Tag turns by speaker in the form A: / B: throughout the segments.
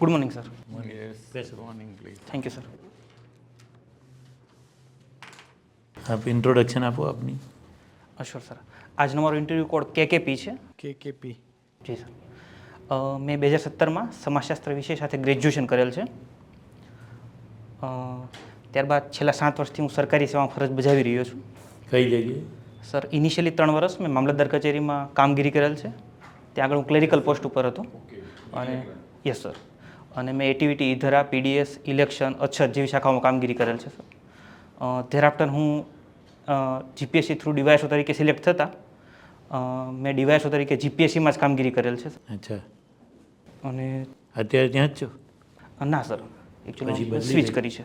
A: Good morning sir
B: morning morning, please.
A: Thank you sir
C: આપ introduction આપો આપની
A: અશ્યોર sir આજનો મારો ઇન્ટરવ્યૂ કોડ કેકેપી છે?
B: KKP.
A: જી સર મેં બે હજાર સત્તરમાં સમાજશાસ્ત્ર વિષય સાથે ગ્રેજ્યુએશન કરેલ છે. ત્યારબાદ છેલ્લા સાત વર્ષથી હું સરકારી સેવામાં ફરજ બજાવી રહ્યો છું.
C: કઈ જગ્યાએ
A: સર ઇનિશિયલી ત્રણ વર્ષ મેં મામલતદાર કચેરીમાં કામગીરી કરેલ છે. ત્યાં આગળ હું ક્લેરિકલ પોસ્ટ ઉપર હતો. અને યસ સર અને મેં એટીવીટી ઇધરા પીડીએસ ઇલેક્શન અછત જેવી શાખાઓમાં કામગીરી કરેલ છે સર ધેરાફ્ટર હું જીપીએસસી થ્રુ ડિવાયસો તરીકે સિલેક્ટ થતા મેં ડીવાયએસઓ તરીકે જીપીએસસીમાં જ કામગીરી કરેલ છે
C: અચ્છા.
A: અને
C: અત્યારે ત્યાં જ છો?
A: ના સર એકચ્યુઅલી સ્વિચ કરી છે.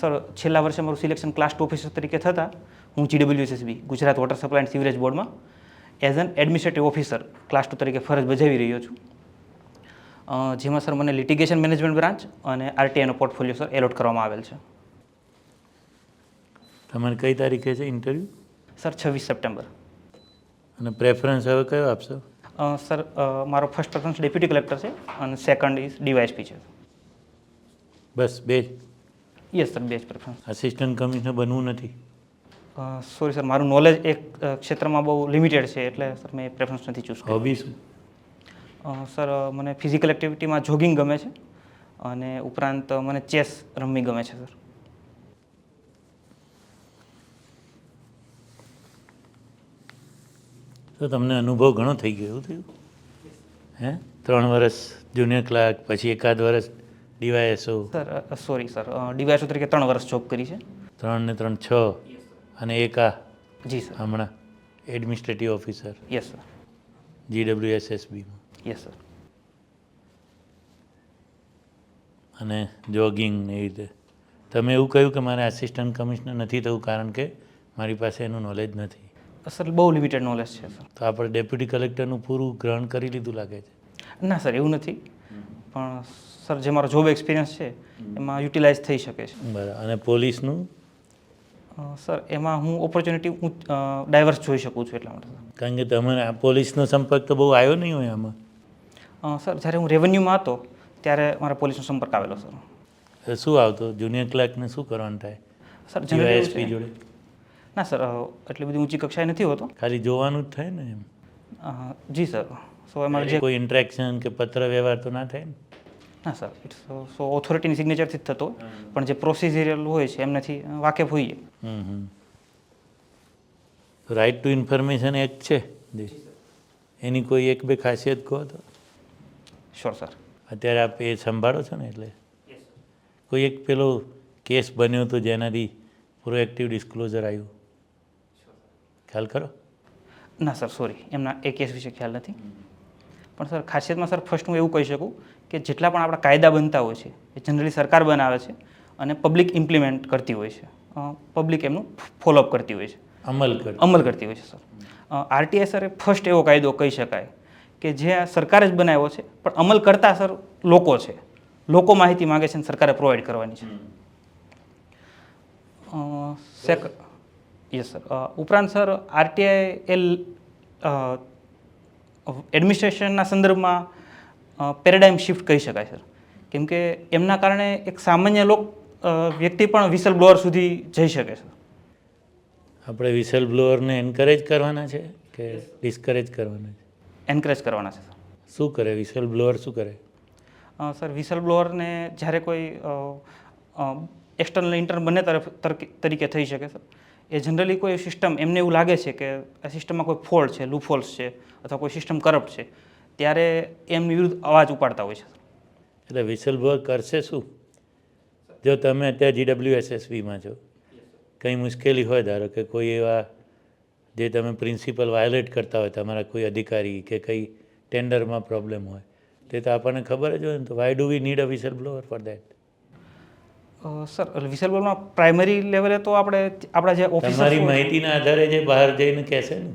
A: સર છેલ્લા વર્ષે મારું સિલેક્શન ક્લાસ ટુ ઓફિસર તરીકે થતાં હું GWSSB Gujarat water supply and sewerage બોર્ડમાં as an administrative officer class two તરીકે ફરજ બજાવી રહ્યો છું. જેમાં સર મને લિટિગેશન મેનેજમેન્ટ બ્રાન્ચ અને આરટીઆઈનો પોર્ટફોલિયો સર એલોટ કરવામાં આવેલ છે.
C: તમારે કઈ તારીખે છે ઇન્ટરવ્યૂ
A: સર છવ્વીસ સપ્ટેમ્બર.
C: અને પ્રેફરન્સ હવે કયો આપશો?
A: સર મારો ફર્સ્ટ પ્રેફરન્સ ડેપ્યુટી કલેક્ટર છે અને સેકન્ડ ઇઝ ડીવાયએસપી છે.
C: બસ બે
A: યસ સર બે જ પ્રેફરન્સ
C: આસિસ્ટન્ટ કમિશનર બનવું નથી.
A: સોરી સર મારું નોલેજ એક ક્ષેત્રમાં બહુ લિમિટેડ છે એટલે સર મેં પ્રેફરન્સ નથી ચૂઝ
C: હોબી શું?
A: સર મને ફિઝિકલ એક્ટિવિટીમાં જોગિંગ ગમે છે અને ઉપરાંત મને ચેસ રમવી ગમે છે સર.
C: તો તમને અનુભવ ઘણો થઈ ગયો એવું થયું? હે? ત્રણ વર્ષ જુનિયર ક્લાર્ક પછી એકાદ વર્ષ DYSO.
A: Sir sorry. Sir DYSO તરીકે ત્રણ વર્ષ જોબ કરી છે.
C: ત્રણ ને ત્રણ છ અને એક આ?
A: જી સર.
C: હમણાં એડમિનિસ્ટ્રેટિવ ઓફિસર
A: યસ સર
C: જીડબ્લ્યુએસએસબીમાં
A: યસ સર
C: અને જોગિંગ ને એ રીતે. તમે એવું કહ્યું કે મારે આસિસ્ટન્ટ કમિશનર નથી થવું કારણ કે મારી પાસે એનું નોલેજ નથી.
A: સર બહુ લિમિટેડ નોલેજ છે સર
C: તો આપણે ડેપ્યુટી કલેક્ટરનું પૂરું ગ્રહણ કરી લીધું લાગે છે?
A: ના સર એવું નથી. પણ સર જે મારો જોબ એક્સપિરિયન્સ છે એમાં યુટિલાઇઝ થઈ શકે છે.
C: બરાબર. અને પોલીસનું
A: સર એમાં હું ઓપોર્ચ્યુનિટી હું ડાયવર્સ જોઈ શકું છું એટલા માટે
C: કારણ કે તમારે પોલીસનો સંપર્ક તો બહુ આવ્યો નહીં હોય આમાં.
A: સર જ્યારે હું રેવન્યુમાં હતો ત્યારે મારા પોલીસનો સંપર્ક આવેલો સર.
C: શું આવતો? જુનિયર ક્લાર્કને શું કરવાનું થાય?
A: સર એવું
C: જોડે?
A: ના સર એટલી બધી ઊંચી કક્ષાએ નથી હોતો.
C: ખાલી જોવાનું જ થાય ને એમ?
A: જી સર. સો એમાં જે
C: કોઈ ઇન્ટરેક્શન કે પત્ર વ્યવહાર તો ના થાય ને?
A: ના સર. ઇટ્સ સો ઓથોરિટીની સિગ્નેચરથી જ થતો. પણ જે પ્રોસિજરલ હોય છે એમનાથી વાકેફ હોઈએ.
C: રાઇટ ટુ ઇન્ફોર્મેશન એક્ટ છે? જી એની કોઈ એક બે ખાસિયત કહો તો?
A: શ્યોર સર
C: અત્યારે આપ એ સંભાળો છો ને એટલે? કોઈ એક પેલો કેસ બન્યો હતો જેનાથી પ્રોએક્ટિવ ડિસ્ક્લોઝર આવ્યું? ખ્યાલ કરો
A: ના સર સોરી એમના એ કેસ વિશે ખ્યાલ નથી. પણ સર ખાસિયતમાં સર ફર્સ્ટ હું એવું કહી શકું કે જેટલા પણ આપણા કાયદા બનતા હોય છે એ જનરલી સરકાર બનાવે છે અને પબ્લિક ઇમ્પ્લિમેન્ટ કરતી હોય છે. પબ્લિક એમનું ફોલોઅપ કરતી હોય છે.
C: અમલ
A: અમલ કરતી હોય છે સર આરટીઆઈ સર એ ફર્સ્ટ એવો કાયદો કહી શકાય કે જે આ સરકારે જ બનાવ્યો છે પણ અમલ કરતા સર લોકો છે. લોકો માહિતી માગે છે અને સરકારે પ્રોવાઈડ કરવાની છે. સેક યસ સર ઉપરાંત સર આરટીઆઈ એ એડમિનિસ્ટ્રેશનના સંદર્ભમાં પેરેડાઇમ શિફ્ટ કહી શકાય સર કેમ કે એમના કારણે એક સામાન્ય લોક વ્યક્તિ પણ વિસલ બ્લોઅર સુધી જઈ શકે છે
C: આપણે વિસલ બ્લોઅરને એન્કરેજ કરવાના છે કે ડિસ્કરેજ કરવાના છે?
A: એન્કરેજ કરવાના છે સર
C: શું કરે? વિસલ બ્લોઅર શું કરે?
A: સર વિસલ બ્લોઅરને જ્યારે કોઈ એક્સટર્નલ ઇન્ટર્ન બંને તરફ તરકી- થઈ શકે સર એ જનરલી કોઈ સિસ્ટમ એમને એવું લાગે છે કે આ સિસ્ટમમાં કોઈ ફોલ્ટ છે લૂફોલ્સ છે અથવા કોઈ સિસ્ટમ કરપ્ટ છે ત્યારે એમની વિરુદ્ધ અવાજ ઉપાડતા હોય છે
C: એટલે વિસલ બ્લોઅર કરશે શું? જો તમે અત્યારે જીડબ્લ્યુ એસએસબીમાં છો કંઈ મુશ્કેલી હોય ધારો કે કોઈ એવા જે તમે પ્રિન્સિપલ વાયોલેટ કરતા હોય તમારા કોઈ અધિકારી કે કંઈ ટેન્ડરમાં પ્રોબ્લેમ હોય તે તો આપણને ખબર જ હોય ને તો why do we need a whistle blower for that
A: sir whistle બ્લોઅરમાં primary લેવલે તો આપણે આપણા જે
C: તમારી માહિતીના આધારે જે બહાર જઈને કહેશે ને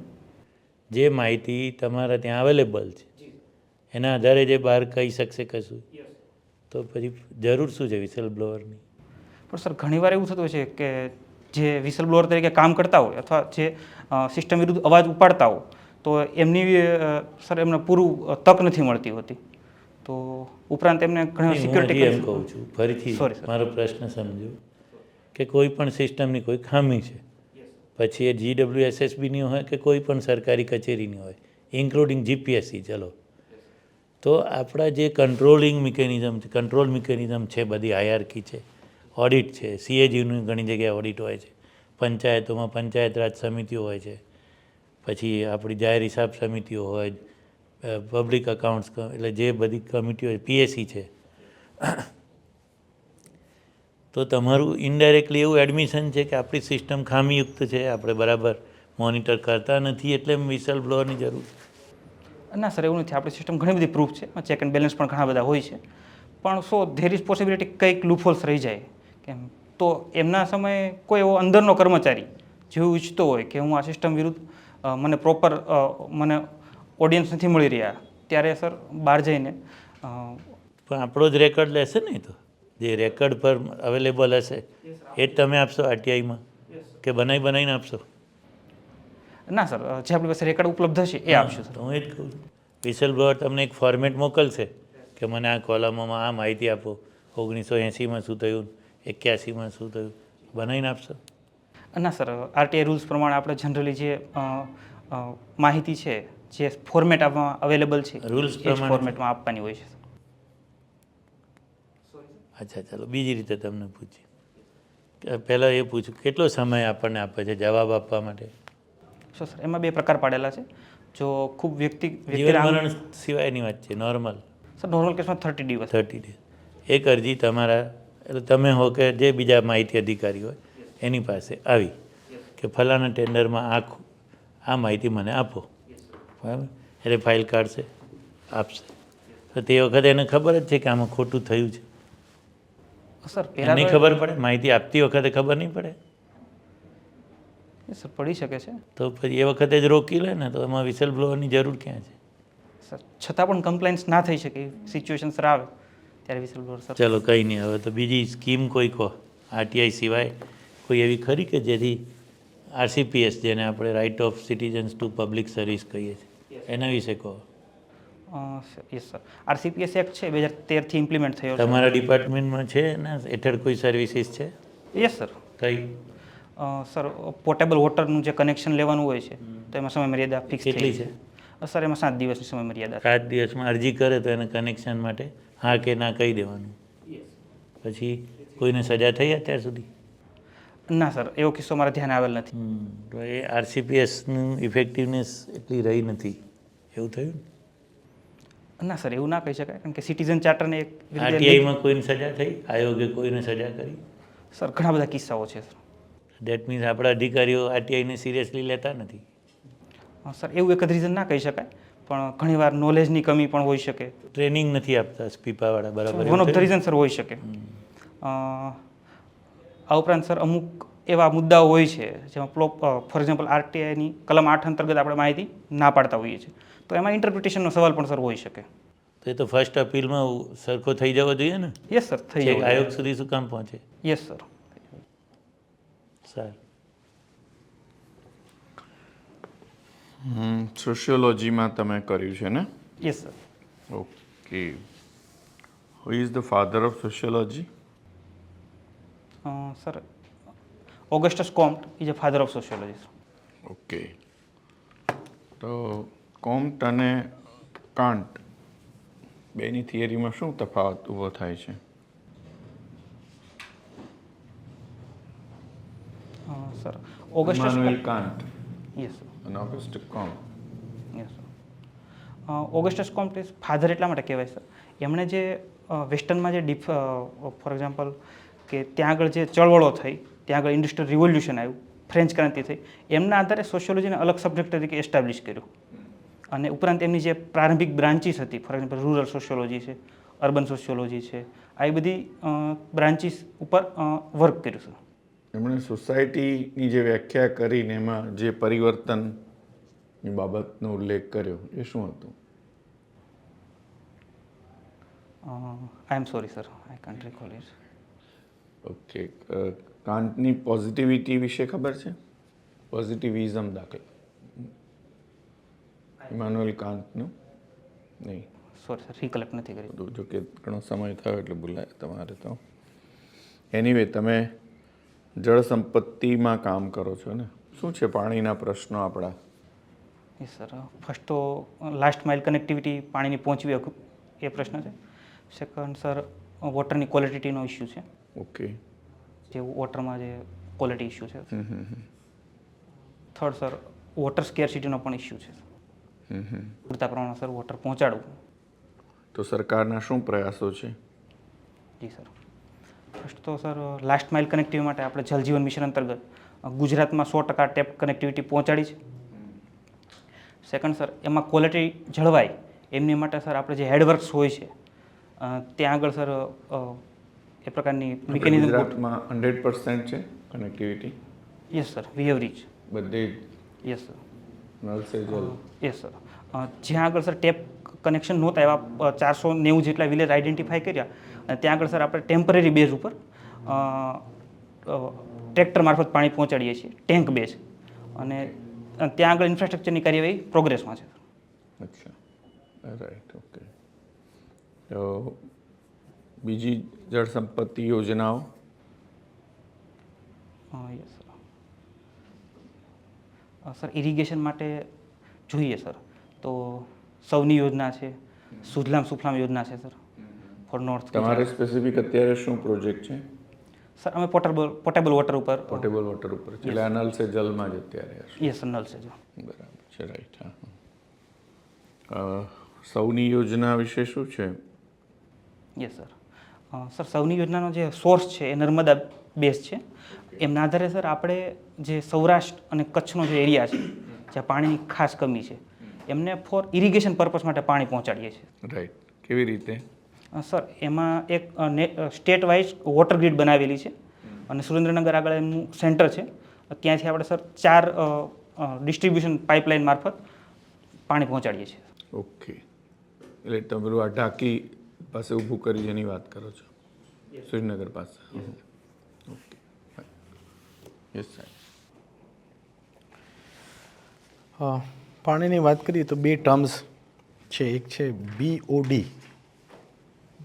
C: જે માહિતી તમારા ત્યાં અવેલેબલ છે એના આધારે જે બહાર કહી શકશે કશું? તો પછી જરૂર શું છે વિસલ બ્લોઅરની
A: પણ સર ઘણીવાર એવું થતું છે કે જે વિસલ બ્લોઅર તરીકે કામ કરતા હોય અથવા જે સિસ્ટમ વિરુદ્ધ અવાજ ઉપાડતા હોય તો એમની સર એમને પૂરું તક નથી મળતી હોતી. તો ઉપરાંત એમને ઘણી
C: સિક્યોરિટી એમ કહું છું ફરીથી મારો પ્રશ્ન સમજો કે કોઈ પણ સિસ્ટમની કોઈ ખામી છે? પછી એ જીડબ્લ્યુ એસએસબીની હોય કે કોઈ પણ સરકારી કચેરીની હોય ઇન્ક્લુડિંગ જીપીએસસી ચલો. તો આપણા જે કંટ્રોલિંગ મિકેનિઝમ છે કંટ્રોલ મિકેનિઝમ છે બધી આયારકી છે ઓડિટ છે. સીએજીનું ઘણી જગ્યાએ ઓડિટ હોય છે. પંચાયતોમાં પંચાયત રાજ સમિતિઓ હોય છે. પછી આપણી જાહેર હિસાબ સમિતિઓ હોય પબ્લિક અકાઉન્ટ્સ એટલે જે બધી કમિટીઓ પીએસસી છે. તો તમારું ઇનડાયરેક્ટલી એવું એડમિશન છે કે આપણી સિસ્ટમ ખામીયુક્ત છે, આપણે બરાબર મોનિટર કરતા નથી એટલે વિસલ બ્લોઅરની જરૂર
A: ના સર એવું નથી. આપણી સિસ્ટમ ઘણી બધી પ્રૂફ છે. ચેક એન્ડ બેલેન્સ પણ ઘણા બધા હોય છે. પણ સો ધેર ઇઝ પોસિબિલિટી કંઈક લૂફોલ્સ રહી જાય? કેમ? તો એમના સમયે કોઈ એવો અંદરનો કર્મચારી જેવું ઈચ્છતો હોય કે હું આ સિસ્ટમ વિરુદ્ધ મને પ્રોપર મને ઓડિયન્સ નથી મળી રહ્યા ત્યારે સર બહાર જઈને
C: પણ આપણો જ રેકોર્ડ લેશે ને તો? જે રેકોર્ડ પર અવેલેબલ હશે એ જ તમે આપશો આરટીઆઈમાં કે બનાવી બનાવીને આપશો?
A: ના સર જે આપણી પાસે રેકોર્ડ ઉપલબ્ધ છે એ આપશું સર.
C: હું એ જ કહું છું. વિસલ બ્લોઅર તમને એક ફોર્મેટ મોકલશે કે મને આ કોલમોમાં આ માહિતી આપો. ઓગણીસો એંસીમાં શું થયું? એક્યાસીમાં શું થયું બનાવીને આપશો?
A: ના સર. આરટીઆઈ રૂલ્સ પ્રમાણે આપણે જનરલી જે માહિતી છે જે ફોર્મેટ આપવામાં અવેલેબલ છે
C: પ્રમાણે.
A: ફોર્મેટમાં આપવાની હોય છે
C: અચ્છા ચાલો. બીજી રીતે તમને પૂછીએ. પહેલાં એ પૂછ્યું કેટલો સમય આપણને આપે છે જવાબ આપવા માટે?
A: સો સર એમાં બે પ્રકાર પાડેલા છે. જો ખૂબ વ્યક્તિ
C: સિવાયની વાત છે નોર્મલ.
A: સર નોર્મલ કેસમાં થર્ટી દિવસ.
C: થર્ટી ડેઝ એક અરજી તમારા એટલે તમે હો કે જે બીજા માહિતી અધિકારી હોય એની પાસે આવી કે ફલાણા ટેન્ડરમાં આ આ માહિતી મને આપો. બરાબર? એટલે ફાઇલ કાઢશે આપશે. તો તે વખતે એને ખબર જ છે કે આમાં ખોટું થયું છે.
A: સર એની
C: નહીં ખબર પડે? માહિતી આપતી વખતે ખબર નહીં પડે?
A: સર પડી શકે છે.
C: તો પછી એ વખતે જ રોકી લે ને તો એમાં વિસલ બ્લોઅરની જરૂર ક્યાં છે?
A: સર છતાં પણ કમ્પ્લેન્ટ્સ ના થઈ શકે સિચ્યુએશન સર આવે. ત્યારે વિસલ બ્લોઅર સર.
C: ચલો કંઈ નહીં. હવે તો બીજી સ્કીમ કોઈ કહો. આરટીઆઈ સિવાય કોઈ એવી ખરી કે જેથી આરસીપીએસ જેને આપણે right of citizens to public service કહીએ છીએ? એના વિશે કહો.
A: યસ સર આરસીપીએસ એક્ટ છે બે હજાર તેરથી ઇમ્પ્લિમેન્ટ થયો
C: તમારા ડિપાર્ટમેન્ટમાં છે ને? હેઠળ કોઈ સર્વિસીસ છે?
A: યસ સર
C: કઈ?
A: સર પોર્ટેબલ વોટરનું જે કનેક્શન લેવાનું હોય છે તો એમાં સમય મર્યાદા ફિક્સ
C: કેટલી છે?
A: સર એમાં સાત દિવસની સમય મર્યાદા.
C: સાત દિવસમાં અરજી કરે તો એને કનેક્શન માટે? હા કે ના કહી દેવાનું? પછી કોઈને સજા થઈ અત્યાર સુધી?
A: ના સર એવો કિસ્સો મારા ધ્યાને આવેલ નથી.
C: તો એ આરસીપીએસનું ઇફેક્ટિવનેસ એટલી રહી નથી. એવું થયું ના?
A: સર એવું ના કહી શકાય કારણ કે સિટીઝન ચાર્ટરને એક
C: આરટીઆઈમાં કોઈને સજા થઈ? આયોગે કોઈને સજા કરી?
A: સર ઘણા બધા કિસ્સાઓ છે સર.
C: દેટ મીન્સ આપણા અધિકારીઓ આરટીઆઈને સિરિયસલી લેતા નથી?
A: સર એવું એક જ રીઝન ના કહી શકાય પણ ઘણીવાર નોલેજની કમી પણ હોઈ શકે.
C: ટ્રેનિંગ નથી આપતા સ્પીપાવાળા બરાબર.
A: One of the reason sir હોઈ શકે. આ ઉપરાંત સર અમુક એવા મુદ્દાઓ હોય છે જેમાં ફોર એક્ઝામ્પલ આરટીઆઈની કલમ આઠ અંતર્ગત આપણે માહિતી ના પાડતા હોઈએ છીએ. તો એમાં ઇન્ટરપ્રિટેશનનો સવાલ પણ સર હોઈ શકે.
C: તો એ તો ફર્સ્ટ અપીલમાં સરખો થઈ જવો જોઈએ ને?
A: યસ સર થઈ જાય
C: આયોગ સુધી શું કામ પહોંચે?
A: યસ સર
C: સારું.
D: સોશિયોલોજીમાં તમે કર્યું છે ને?
A: Yes sir
D: okay who is the father of sociology
A: sir Augustus Comte is a father of sociology
D: okay તો કોમ્ટ અને કાન્ટ બેની થિયરીમાં શું તફાવત ઊભો થાય છે?
A: Sir Augustus
D: Kant
A: yes sir
D: અને ઓગસ્ટ કોમ્ટ
A: યસ ઓગસ્ટસ કોમ્પ્લેસ ફાધર એટલા માટે કહેવાય સર એમણે જે વેસ્ટર્નમાં જે ડીફ ફોર એક્ઝામ્પલ કે ત્યાં આગળ જે ચળવળો થઈ, ત્યાં આગળ ઇન્ડસ્ટ્રીયલ રિવોલ્યુશન આવ્યું ફ્રેન્ચ ક્રાંતિ થઈ, એમના આધારે સોશિયોલોજીને અલગ સબ્જેક્ટ તરીકે એસ્ટાબ્લિશ કર્યું. અને ઉપરાંત એમની જે પ્રારંભિક બ્રાન્ચીસ હતી ફોર એક્ઝામ્પલ રૂરલ સોશિયોલોજી છે અર્બન સોશિયોલોજી છે, આવી બધી બ્રાન્ચીસ ઉપર વર્ક કર્યું છે
D: એમણે સોસાયટીની જે વ્યાખ્યા કરીને એમાં જે પરિવર્તનની બાબતનો ઉલ્લેખ કર્યો એ શું હતું?
A: I am sorry sir I can't recall it
D: okay. કાંતની positivity વિશે ખબર છે? પોઝિટિવિઝમ દાખલા. ઇમાનુએલ કાંતનું? નહીં.
A: સોરી સર રિકલેક્ટ નથી કરી.
D: બધું જો કે ઘણો સમય થયો એટલે ભૂલાય તમારે તો. એનીવે તમે જળ સંપત્તિમાં કામ કરો છો ને? શું છે પાણીના પ્રશ્નો આપણા?
A: સર ફર્સ્ટ તો લાસ્ટ માઇલ કનેક્ટિવિટી પાણીની પહોંચવી એ પ્રશ્ન છે. સેકન્ડ સર વોટરની ક્વોલિટીનો ઇસ્યુ છે.
D: ઓકે
A: જે વોટરમાં જે ક્વોલિટી ઇસ્યુ છે.
D: Hmm hmm hmm.
A: Third sir water સ્કેરસિટીનો પણ ઇસ્યુ છે.
D: હમ હમ.
A: પૂરતા પ્રમાણમાં સર વોટર પહોંચાડવું.
D: તો સરકારના શું પ્રયાસો છે?
A: જી સર. ફર્સ્ટ તો સર લાસ્ટ માઇલ કનેક્ટિવિટી માટે આપણે જલજીવન મિશન અંતર્ગત ગુજરાતમાં સો ટકા ટેપ કનેક્ટિવિટી પહોંચાડી છે. સેકન્ડ સર એમાં ક્વોલિટી જળવાય એમની માટે સર આપણે જે હેડવર્ક્સ હોય છે ત્યાં આગળ સર એ પ્રકારની મિકેનિઝમ
D: ગુજરાતમાં હંડ્રેડ પર્સન્ટ છે connectivity
A: yes sir we have reach
D: બધે
A: યસ સર
D: સે જલ.
A: યસ સર જ્યાં આગળ સર ટેપ કનેક્શન નહોતા એવા ચારસો નેવું જેટલા વિલેજ આઈડેન્ટિફાઈ કર્યા ત્યાં આગળ સર આપણે ટેમ્પરરી બેઝ ઉપર ટ્રેક્ટર મારફત પાણી પહોંચાડીએ છીએ ટેન્ક બેઝ અને ત્યાં આગળ ઇન્ફ્રાસ્ટ્રક્ચરની કાર્યવાહી પ્રોગ્રેસમાં છે.
D: અચ્છા. રાઈટ ઓકે તો બીજી જળ સંપત્તિ યોજનાઓ?
A: યસ સર સર ઇરિગેશન માટે જોઈએ સર. તો સૌની યોજના છે સુજલામ સુફલામ યોજના છે સર. ફોર નોર્થ
D: તમારે સ્પેસિફિક અત્યારે શું પ્રોજેક્ટ છે?
A: સર અમે પોર્ટેબલ પોટેબલ વોટર ઉપર.
D: પોર્ટેબલ વોટર ઉપર એટલે નલ સે જલમાં જ અત્યારે
A: યસ નલ છે જો
D: બરાબર છે રાઈટ હા. સૌની યોજના વિશે શું છે?
A: યસ સર સર સૌની યોજનાનો જે સોર્સ છે એ નર્મદા બેઝ છે. એમના આધારે સર આપણે જે સૌરાષ્ટ્ર અને કચ્છનો જે એરિયા છે જ્યાં પાણીની ખાસ કમી છે એમને ફોર ઇરિગેશન પર્પઝ માટે પાણી પહોંચાડીએ છીએ.
D: રાઈટ કેવી રીતે?
A: સર એમાં એક સ્ટેટ વાઇઝ વોટર ગ્રીડ બનાવેલી છે. અને સુરેન્દ્રનગર આગળ એમનું સેન્ટર છે. ત્યાંથી આપણે સર ચાર ડિસ્ટ્રીબ્યુશન પાઇપલાઇન મારફત પાણી પહોંચાડીએ છીએ.
D: ઓકે એટલે તમે પેલું આ ઢાંકી પાસે ઊભું કરી જેની વાત કરો છો? સુરેન્દ્રનગર પાસે. ઓકે યસ સાહેબ
E: પાણીની વાત કરીએ તો બે ટર્મ્સ છે. એક છે BOD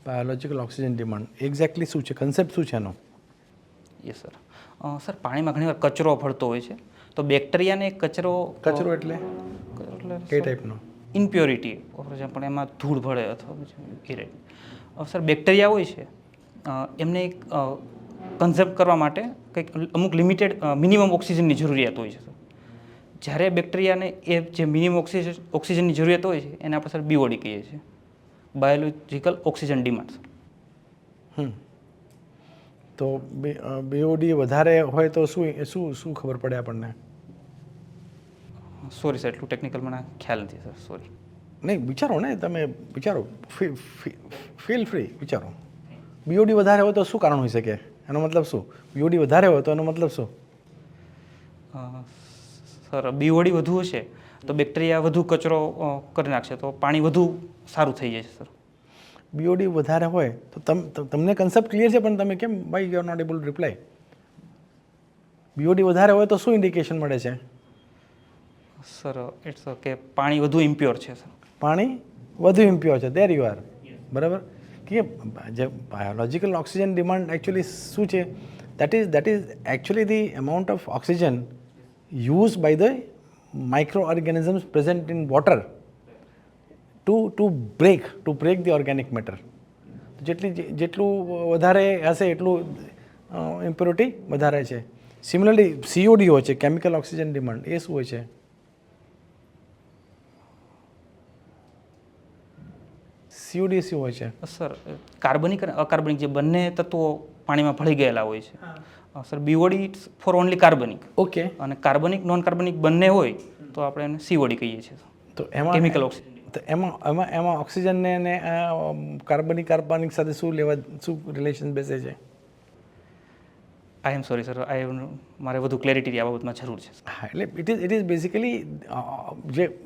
E: biological oxygen demand. Exactly શું છે? કન્સેપ્ટ શું છે એનો?
A: યસ સર સર પાણીમાં ઘણીવાર કચરો ફરતો હોય છે. તો બેક્ટેરિયાને કચરો
E: કચરો એટલે?
A: એટલે
E: કઈ ટાઈપનો
A: ઇમ્પ્યોરિટી ફોર એક્ઝામ્પલ એમાં ધૂળ ભળે અથવા ઇરેટ સર બેક્ટેરિયા હોય છે. એમને એક કન્ઝર્વ કરવા માટે કંઈક અમુક લિમિટેડ મિનિમમ ઓક્સિજનની જરૂરિયાત હોય છે સર જ્યારે બેક્ટેરિયાને એ જે મિનિમમ ઓક્સિજન ઓક્સિજનની જરૂરિયાત હોય છે એને આપણે સર બીઓડી કહીએ છીએ. બાયોલોજિકલ ઓક્સિજન ડિમાન્ડ
E: તો બીઓડી વધારે હોય તો શું શું શું ખબર પડે આપણને?
A: સોરી સર એટલું ટેકનિકલ મને ખ્યાલ નથી સર સોરી
E: નહીં વિચારો ને તમે વિચારો. ફીલ ફ્રી વિચારો. બીઓડી વધારે હોય તો શું કારણ હોઈ શકે? એનો મતલબ શું? બીઓડી વધારે હોય તો એનો મતલબ શું?
A: સર બીઓડી વધુ હશે. તો બેક્ટેરિયા વધુ કચરો કરી નાખશે. તો પાણી વધુ સારું થઈ જશે સર.
E: બીઓડી વધારે હોય તો તમ ત- તમને કન્સેપ્ટ ક્લિયર છે પણ તમે કેમ by you are not able reply BOD વધારે હોય તો શું ઇન્ડિકેશન મળે છે?
A: સર ઇટ્સ ઓકે પાણી વધુ ઇમ્પ્યોર છે સર.
E: પાણી વધુ ઇમ્પ્યોર છે. દેર યુ આર બરાબર? કે જે બાયોલોજિકલ ઓક્સિજન ડિમાન્ડ એકચ્યુઅલી શું છે? That is that is actually the amount of oxygen use by the micro organisms in water to to break to break the organic matter જેટલી જેટલું વધારે હશે એટલું ઇમ્પ્યોરિટી વધારે છે. સિમિલરલી સીઓડી હોય છે કેમિકલ ઓક્સિજન ડિમાન્ડ એ શું હોય છે? સીઓડી શું હોય છે?
A: સર કાર્બનિક અને અકાર્બનિક જે બંને તત્વો પાણીમાં ભળી ગયેલા હોય છે. સર બીઓડી ફોર ઓનલી કાર્બનિક
E: ઓકે
A: અને કાર્બનિક નોન કાર્બનિક બંને હોય તો આપણે એને સીઓડી કહીએ છીએ
E: તો એમાં
A: કેમિકલ ઓક્સિજન
E: તો એમાં એમાં એમાં ઓક્સિજનને અને કાર્બનિક કાર્બનિક સાથે શું લેવા શું રિલેશન બેસે છે?
A: આઈ એમ સોરી સર આઈ મારે વધુ ક્લેરિટી આ બાબતમાં જરૂર છે
E: હા એટલે it is it is basically જે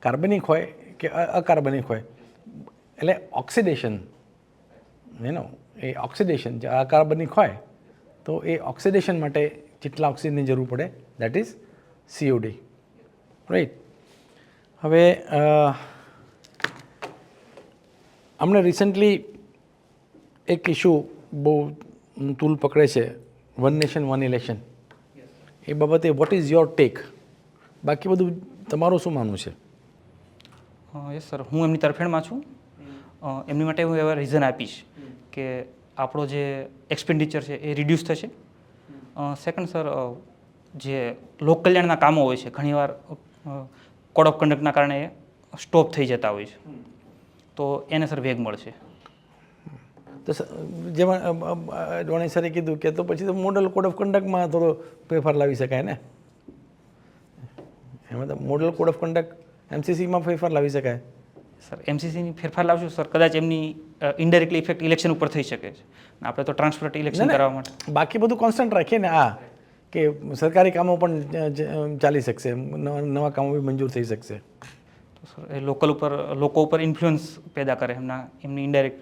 E: કાર્બનિક હોય કે અકાર્બનિક હોય એટલે ઓક્સિડેશન નો એ ઓક્સિડેશન જે અકાર્બનિક હોય તો એ ઓક્સિડેશન માટે જેટલા ઓક્સિજનની જરૂર પડે દેટ ઇઝ સીઓડી રાઈટ હવે હમણાં રિસન્ટલી એક ઇશ્યુ બહુ તૂલ પકડે છે વન નેશન વન ઇલેક્શન એ બાબતે વોટ ઇઝ યોર ટેક બાકી બધું તમારું શું માનવું છે?
A: યસ સર હું એમની તરફેણમાં છું. એમની માટે હું એવા રીઝન આપીશ કે આપણો જે એક્સપેન્ડિચર છે એ રિડ્યુસ થશે. સેકન્ડ સર જે લોક કલ્યાણના કામો હોય છે, ઘણીવાર કોડ ઓફ કન્ડક્ટના કારણે સ્ટોપ થઈ જતા હોય છે. તો એને સર વેગ મળશે.
E: તો જેમાં ડોણી સરે કીધું કે તો પછી તો મોડલ કોડ ઓફ કન્ડક્ટમાં થોડો ફેરફાર લાવી શકાય ને? એમાં તો મોડલ કોડ ઓફ કન્ડક્ટ એમસીસીમાં ફેરફાર લાવી શકાય.
A: સર એમસીસીની ફેરફાર લાવશું? સર કદાચ એમની ઇનડાયરેક્ટલી ઇફેક્ટ ઇલેક્શન ઉપર થઈ શકે છે. આપણે તો ટ્રાન્સપરન્ટ ઇલેક્શન
E: ના.
A: માટે.
E: બાકી બધું કોન્સ્ટન્ટ રાખીએ ને આ કે સરકારી કામો પણ ચાલી શકશે. નવા કામો બી મંજૂર થઈ શકશે.
A: તો સર એ લોકલ ઉપર લોકો ઉપર ઇન્ફ્લુઅન્સ પેદા કરે એમના એમની ઇન્ડાયરેક્ટ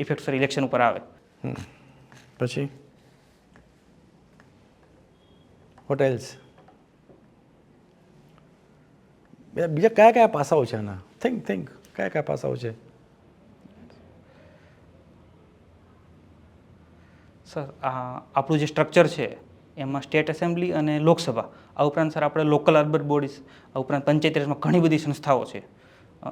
A: ઇફેક્ટ સર ઇલેક્શન ઉપર આવે.
E: પછી? હોટેલ્સ બીજા કયા કયા પાસાઓ છે આના? થિંક થિંક કયા કયા પાસાઓ છે
A: સર આ આપણું જે સ્ટ્રક્ચર છે, એમાં સ્ટેટ એસેમ્બલી અને લોકસભા, આ ઉપરાંત સર આપણે લોકલ અર્બન બોડીઝ આ ઉપરાંત પંચાયતી ઘણી બધી સંસ્થાઓ છે.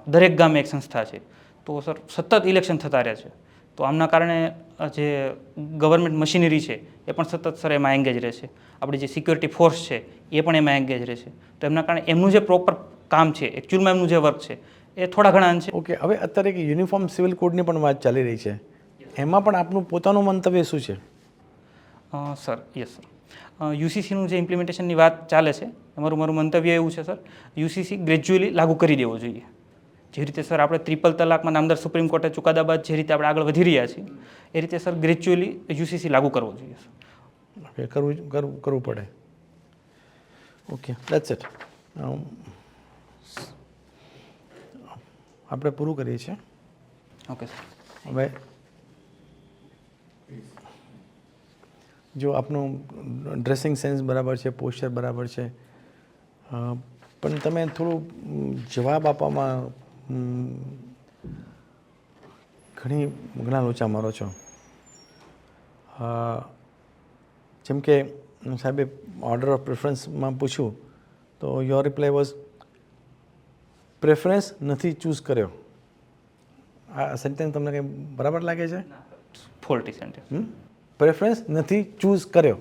A: દરેક ગામે એક સંસ્થા છે. તો સર સતત ઇલેક્શન થતા રહે છે. તો આમના કારણે જે ગવર્મેન્ટ મશીનરી છે, એ પણ સતત સર એમાં એંગેજ રહે છે. આપણી જે સિક્યોરિટી ફોર્સ છે, એ પણ એમાં એંગેજ રહે છે. તો એમના કારણે એમનું જે પ્રોપર કામ છે એકચ્યુઅલમાં એમનું જે વર્ક છે એ થોડા ઘણા છે
E: ઓકે હવે અત્યારે એક યુનિફોર્મ સિવિલ કોડની પણ વાત ચાલી રહી છે. એમાં પણ આપનું પોતાનું મંતવ્ય શું છે?
A: Sir yes sir. યુસીસીનું જે ઇમ્પ્લિમેન્ટેશનની વાત ચાલે છે અમારું મારું મંતવ્ય એવું છે સર. યુસીસી ગ્રેજ્યુઅલી લાગુ કરી દેવો જોઈએ. જે રીતે સર આપણે ત્રિપલ તલાકમાં નામદાર સુપ્રીમ કોર્ટે ચુકાદા બાદ જે રીતે આપણે આગળ વધી રહ્યા છીએ એ રીતે સર ગ્રેજ્યુઅલી યુસીસી લાગુ કરવો જોઈએ સર.
E: કરવું કરવું કરવું પડે. ઓકે દેટ્સ ઇટ આપણે પૂરું કરીએ છીએ.
A: ઓકે
E: હવે જો આપનું ડ્રેસિંગ સેન્સ બરાબર છે પોસ્ચર બરાબર છે પણ તમે થોડું જવાબ આપવામાં ઘણી ઘણા લોચા મારો છો. જેમ કે સાહેબે ઓર્ડર ઓફ પ્રેફરન્સમાં પૂછ્યું તો યોર રિપ્લાય વોઝ પ્રેફરન્સ નથી ચૂઝ કર્યો. આ સેન્ટેન્સ તમને કંઈ બરાબર લાગે છે?
A: ફોલ્ટી સેન્ટેન્સ
E: પ્રેફરન્સ નથી ચૂઝ કર્યો.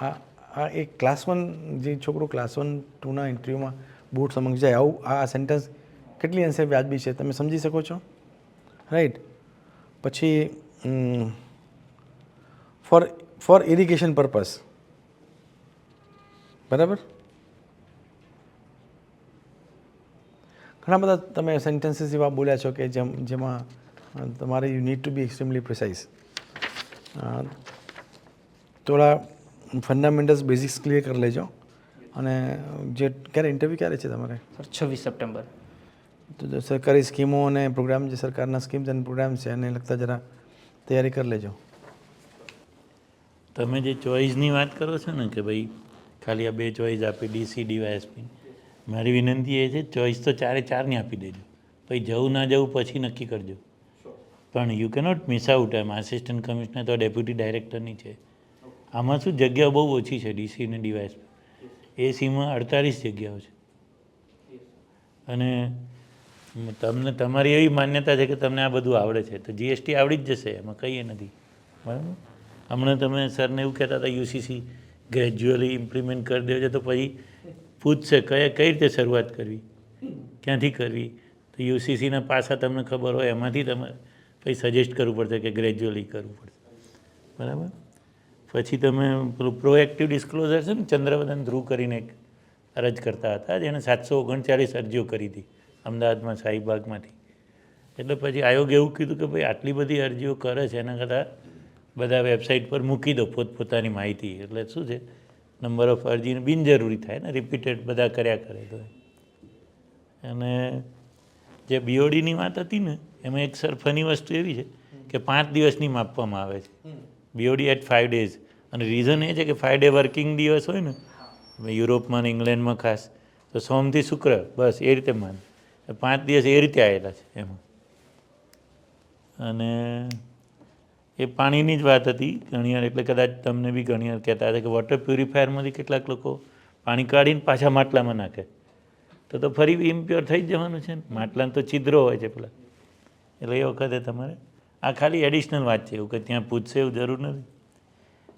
E: આ આ એક ક્લાસ વન જે છોકરો ક્લાસ વન ટુના ઇન્ટરવ્યૂમાં બૂટ સમક્ષ જાય આવું આ સેન્ટેન્સ કેટલી અંશે વ્યાજબી છે તમે સમજી શકો છો? રાઈટ પછી ફોર ફોર ઇરિગેશન પર્પઝ બરાબર? ઘણા બધા તમે સેન્ટેન્સીસ એવા બોલ્યા છો કે જેમ જેમાં તમારે you need to be extremely precise થોડા ફંડામેન્ટલ્સ બેઝિક્સ ક્લિયર કરી લેજો. અને જે ક્યારે ઇન્ટરવ્યૂ ક્યારે છે તમારે?
A: સર છવ્વીસ સપ્ટેમ્બર.
E: તો જો સરકારી સ્કીમો અને પ્રોગ્રામ જે સરકારના સ્કીમ્સ અને પ્રોગ્રામ છે એને લગતા જરા તૈયારી કરી લેજો.
C: તમે જે ચોઈસની વાત કરો છો ને કે ભાઈ ખાલી આ બે ચોઈસ આપી ડીસી ડીવાયએસપી મારી વિનંતી એ છે ચોઈસ તો ચારે ચારની આપી દેજો. પછી જવું ના જવું પછી નક્કી કરજો. પણ યુ કેનોટ મિસ આઉટ એમ આસિસ્ટન્ટ કમિશનર તો ડેપ્યુટી ડાયરેક્ટરની છે. આમાં શું જગ્યાઓ બહુ ઓછી છે ડીસી અને ડીવાયસ એ સીમાં અડતાલીસ જગ્યાઓ છે. અને તમને તમારી એવી માન્યતા છે કે તમને આ બધું આવડે છે. તો જીએસટી આવડી જ જશે એમાં કંઈ નથી. બરાબર? હમણાં તમે સરને એવું કહેતા હતા યુસીસી ગ્રેજ્યુઅલી ઇમ્પ્લિમેન્ટ કરી દેજો તો પછી પૂછશે કયા, કઈ રીતે શરૂઆત કરવી? ક્યાંથી કરવી? તો યુસીસીના પાસા તમને ખબર હોય, એમાંથી તમે પછી સજેસ્ટ કરવું પડશે કે ગ્રેજ્યુઅલી કરવું પડશે. બરાબર? પછી તમે પેલું પ્રોએક્ટિવ ડિસ્ક્લોઝર છે ને, ચંદ્રવદન ધ્રુવ કરીને એક અરજ કરતા હતા, જેણે સાતસો ઓગણચાળીસ અરજીઓ કરી હતી, અમદાવાદમાં, શાહીબાગમાંથી. એટલે પછી આયોગે એવું કીધું કે ભાઈ, આટલી બધી અરજીઓ કરે છે, એના કરતાં બધા વેબસાઇટ પર મૂકી દો પોતપોતાની માહિતી. એટલે શું છે? નંબર ઓફ અરજી બિનજરૂરી થાય ને રિપીટેડ બધા કર્યા કરે તો. અને જે બીઓડીની વાત હતી ને એમાં એક સર ફની વસ્તુ એવી છે કે પાંચ દિવસની માપવામાં આવે છે. બીઓડી એટ ફાઇવ ડેઝ અને રીઝન એ છે કે ફાઇવ ડે વર્કિંગ દિવસ હોય ને યુરોપમાં ને ઇંગ્લેન્ડમાં ખાસ તો સોમથી શુક્ર બસ એ રીતે માન. પાંચ દિવસ એ રીતે આવેલા છે એમાં. અને એ પાણીની જ વાત હતી, ઘણીવાર એટલે કદાચ તમને બી ઘણીવાર કહેતા હતા કે વોટર પ્યુરિફાયરમાંથી કેટલાક લોકો પાણી કાઢીને પાછા માટલામાં નાખે. તો તો ફરી ઇમ્પ્યોર થઈ જ જવાનું છે ને. માટલાને તો છિદ્રો હોય છે પેલા. એટલે એ વખતે તમારે, આ ખાલી એડિશનલ વાત છે, એવું કે ત્યાં પૂછશે એવું જરૂર નથી.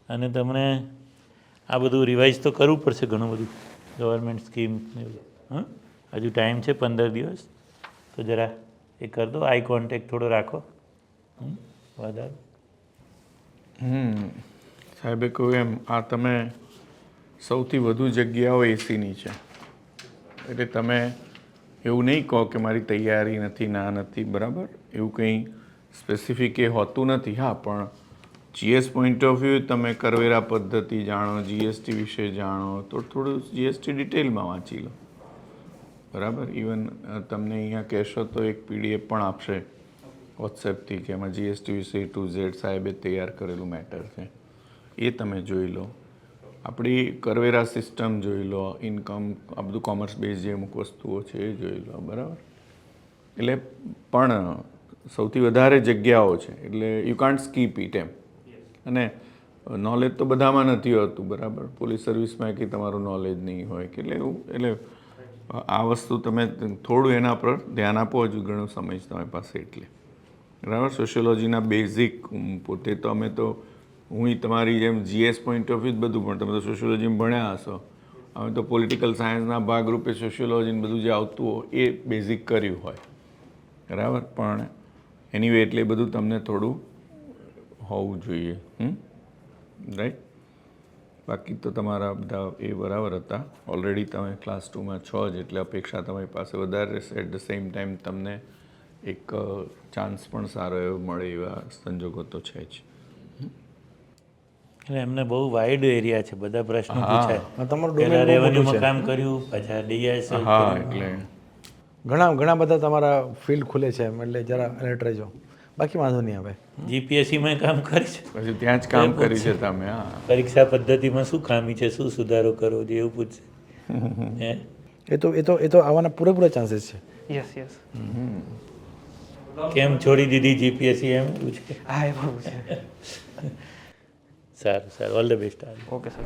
C: અને તમને આ બધું રિવાઇઝ તો કરવું પડશે ઘણું બધું ગવર્મેન્ટ સ્કીમ એવું. હં? હજુ ટાઈમ છે પંદર દિવસ. તો જરા એ કરી દો આઈ કોન્ટેક્ટ થોડો રાખો? વધારે
D: સાહેબે કહ્યું એમ, આ તમે સૌથી વધુ જગ્યાઓ એસીની છે. એટલે તમે એવું નહીં કહો કે મારી તૈયારી નથી, ના નથી, બરાબર? એવું કંઈ સ્પેસિફિક એ હોતું નથી. હા, પણ જીએસ પોઈન્ટ ઓફ વ્યૂ તમે કરવેરા પદ્ધતિ જાણો જીએસટી વિશે જાણો, તો થોડું જીએસટી ડિટેલમાં વાંચી લો. બરાબર? ઇવન તમને અહીંયા કહેશો તો એક પીડીએફ પણ આપશે. વોટ્સએપથી કે એમાં જીએસટી વિશે ટુ ઝેડ સાહેબે તૈયાર કરેલું મેટર છે. એ તમે જોઈ લો. આપણી કરવેરા સિસ્ટમ જોઈ લો ઇન્કમ આ બધું કોમર્સ બેઝ જે અમુક વસ્તુઓ છે એ જોઈ લો, બરાબર? એટલે પણ સૌથી વધારે જગ્યાઓ છે, એટલે યુ કાન્ટ સ્કીપ ઇટ એમ. અને નોલેજ તો બધામાં નથી હોતું, બરાબર? પોલીસ સર્વિસમાં કે તમારું નોલેજ નહીં હોય કે એટલે એવું, એટલે આ વસ્તુ તમે થોડું એના પર ધ્યાન આપો, હજુ ઘણો સમય તમારી પાસે એટલે. બરાબર? સોશિયોલોજીના બેઝિક પોતે તો અમે તો હું તમારી જેમ જીએસ પોઈન્ટ ઓફ વ્યૂ બધું પણ તમે તો સોશિયોલોજીમાં ભણ્યા હશો. અમે તો પોલિટિકલ સાયન્સના ભાગરૂપે સોશિયોલોજીને બધું જે આવતું હોય, એ બેઝિક કર્યું હોય. બરાબર? પણ એની વે એટલે બધું તમને થોડું હોવું જોઈએ રાઈટ બાકી તો તમારા બધા એ બરાબર હતા. ઓલરેડી તમે ક્લાસ ટુમાં છો જ, એટલે અપેક્ષા તમારી પાસે વધારે રહેશે એટ ધ સેમ ટાઈમ તમને એક ચાન્સ પણ સારો એવો મળે એવા સંજોગો તો છે જ.
C: એટલે એમને બહુ વાઇડ એરિયા છે બધા પ્રશ્નો પૂછાય.
E: તમારું
C: રેવન્યુમાં કામ કર્યું પાછા ડીએસ
D: હા એટલે.
E: ઘણા ઘણા બધા તમારા ફિલ્ડ ખુલે છે એમ એટલે જરા એલર્ટ રહેજો. બાકી વાંધો નહીં આવે.
C: જીપીએસસીમાં કામ કરી છે?
D: પછી ત્યાં જ કામ કરી છે તમે હા.
C: પરીક્ષા પદ્ધતિમાં શું ખામી છે શું સુધારો કરવો જોઈએ એવું પૂછશે
E: એ તો એ તો એ તો આવવાના પૂરેપૂરા ચાન્સીસ છે.
A: યસ યસ
C: કેમ છોડી દીધી જીપીએસસી એમ? એવું છે.
A: હા એ છે.
C: સારું સારું. All the best
A: okay sir